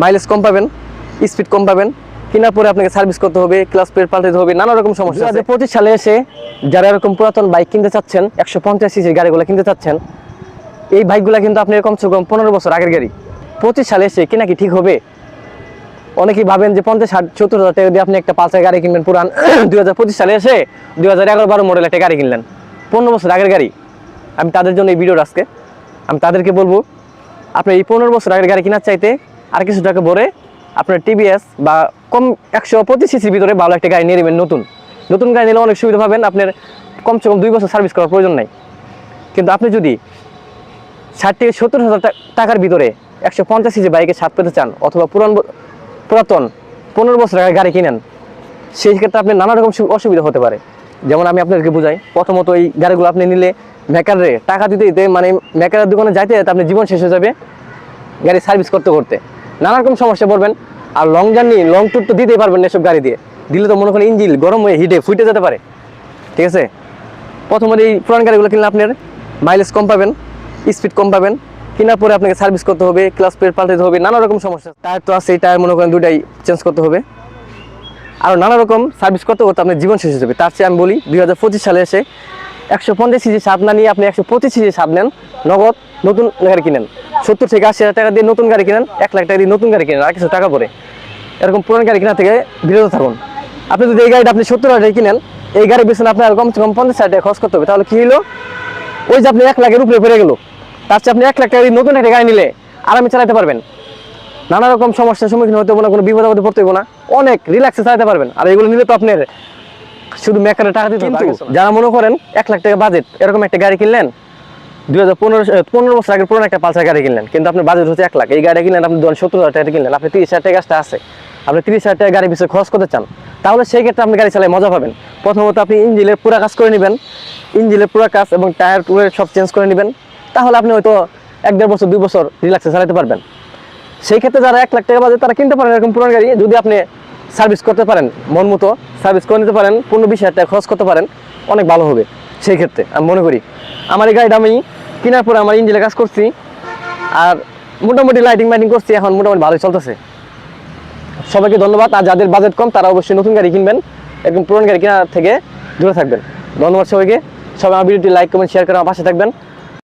Mileage কম পাবেন speed কম পাবেন, কেনার পরে আপনাকে সার্ভিস করতে হবে ক্লাস প্লেট পাল্টাতে হবে, নানা রকম সমস্যা আছে। পঁচিশ সালে এসে যারা এরকম পুরাতন বাইক কিনতে চাচ্ছেন, একশো পঞ্চাশ সিসির গাড়িগুলো কিনতে চাচ্ছেন, এই বাইকগুলো কিন্তু আপনি কমসে কম পনেরো বছর আগের গাড়ি। পঁচিশ সালে এসে কিনা কি ঠিক হবে? অনেকেই ভাবেন যে পঞ্চাশ ষাট, সত্তর হাজার টাকা দিয়ে আপনি একটা পালসার গাড়ি কিনবেন পুরান। দুই হাজার পঁচিশ সালে এসে দুই হাজার এগারো বারো মডেল একটা গাড়ি কিনলেন। পনেরো বছর আগের গাড়ি। আমি তাদের জন্য এই ভিডিওটা আজকে, আমি তাদেরকে বলব, আপনি এই পনেরো বছর আগের গাড়ি কেনার চাইতে আর কিছু টাকা ভরে আপনার টিভিএস বা কম একশো পঁচিশ সিসির ভিতরে ভালো একটা গাড়ি নিয়ে নেবেন নতুন। নতুন গাড়ি নিলে অনেক সুবিধা পাবেন, আপনার কমসে কম দুই বছর সার্ভিস করার প্রয়োজন নাই। কিন্তু আপনি যদি ষাট থেকে সত্তর হাজার টাকার ভিতরে একশো পঞ্চাশ সিসি বাইকে ছাদ পেতে চান অথবা পুরান পুরাতন পনেরো বছর আগের গাড়ি কিনেন, সেই ক্ষেত্রে আপনার নানা রকম অসুবিধা হতে পারে। যেমন আমি আপনাদেরকে বুঝাই, প্রথমত এই গাড়িগুলো আপনি নিলে মেকারে টাকা দিতে দিতে মানে মেকারের দোকানে যাইতে আপনার জীবন শেষ হয়ে যাবে গাড়ি সার্ভিস করতে করতে। নানা রকম সমস্যা পড়বেন। আর লং জার্নি লং ট্যুর তো দিতেই পারবেন না এসব গাড়ি দিয়ে। দিলে তো মনে করেন ইঞ্জিন গরম হয়ে হিটে ফুটে যেতে পারে। ঠিক আছে? প্রথমত এই পুরান গাড়িগুলো কিনলে আপনার মাইলেজ কম পাবেন স্পিড কম পাবেন। কেনার পরে আপনাকে সার্ভিস করতে হবে ক্লাস প্লেট পাল্টাতে হবে, নানা রকম সমস্যা। টায়ার তো আছে, এই টায়ার মনে করেন দুটাই চেঞ্জ করতে হবে। আর নানা রকম সার্ভিস করতে করতে আপনার জীবন শেষ হয়ে তার চেয়ে আমি বলি, দুই হাজার পঁচিশ সালে এসে একশো পঞ্চাশ সিজি সাপ না নিয়ে আপনি একশো পঁচিশ সিজি সাপ নেন, নগদ নতুন গাড়ি কিনেন। সত্তর থেকে আশি হাজার টাকা দিয়ে নতুন গাড়ি কিনেন এক লাখ টাকা দিয়ে নতুন গাড়ি কিনেন আর কিছু টাকা পরে। এরকম পুরান গাড়ি কেনা থেকে বিরত থাকুন। আপনি যদি এই গাড়িটা আপনি সত্তর হাজার কিনেন এই গাড়ির পিছনে আপনার কমসে কম পঞ্চাশ হাজার টাকা খরচ করতে হবে। তাহলে কি হলো ওই যে আপনি এক লাখের উপরে পড়ে গেল। তার চেয়ে আপনি এক লাখ টাকা দিয়ে নতুন একটা গাড়ি নিলে আরামে চালাতে পারবেন। নানা রকম সমস্যার সম্মুখীন হতে হবে না কোনো বিপদ আপদে পড়তে হবে না। অনেক রিল্যাক্সে চালাতে পারবেন। আর এগুলো নিলে তো আপনার শুধু মেকারে টাকা দিতে যারা মনে করেন এক লাখ টাকা বাজেট এরকম একটা গাড়ি কিনলেন দুই হাজার পনেরো পনেরো বছর আগের পুরোনো একটা পালসার গাড়ি কিনলেন, কিন্তু আপনার বাজেট হচ্ছে এক লাখ। এই গাড়ি কিনলেন আপনি ধরেন সত্তর হাজার টাকা কিনলেন, আপনি তিরিশ হাজার টাকা আছে। আপনি তিরিশ হাজার টাকা গাড়ি পিছনে খরচ করতে চান, তাহলে সেই ক্ষেত্রে আপনি গাড়ি চালায় মজা পাবেন। প্রথমত আপনি ইঞ্জিনের পুরো কাজ করে নেবেন ইঞ্জিনের পুরো কাজ এবং টায়ার টুয়ের সব চেঞ্জ করে নেবেন, তাহলে আপনি হয়তো এক দেড় বছর, দুই বছর রিল্যাক্সে চালাতে পারবেন। সেই ক্ষেত্রে যারা এক লাখ টাকা বাজে তারা কিনতে পারেন এরকম পুরান গাড়ি। যদি আপনি সার্ভিস করতে পারেন, মন মতো সার্ভিস করে নিতে পারেন, পনেরো বিশ হাজার টাকা খরচ করতে পারেন, অনেক ভালো হবে। সেই ক্ষেত্রে আমি মনে করি, আমার এই গাড়িটা আমি কেনার পরে আমার ইঞ্জিনে কাজ করছি, আর মোটামুটি লাইটিং মাইটিং করছি, এখন মোটামুটি ভালোই চলতেছে। সবাইকে ধন্যবাদ, আর যাদের বাজেট কম, তারা অবশ্যই নতুন গাড়ি কিনবেন, একদম পুরনো গাড়ি কেনার থেকে দূরে থাকবেন। ধন্যবাদ সবাইকে, সবাই আমার ভিডিওটি লাইক কমেন্ট শেয়ার করে আমার পাশে থাকবেন।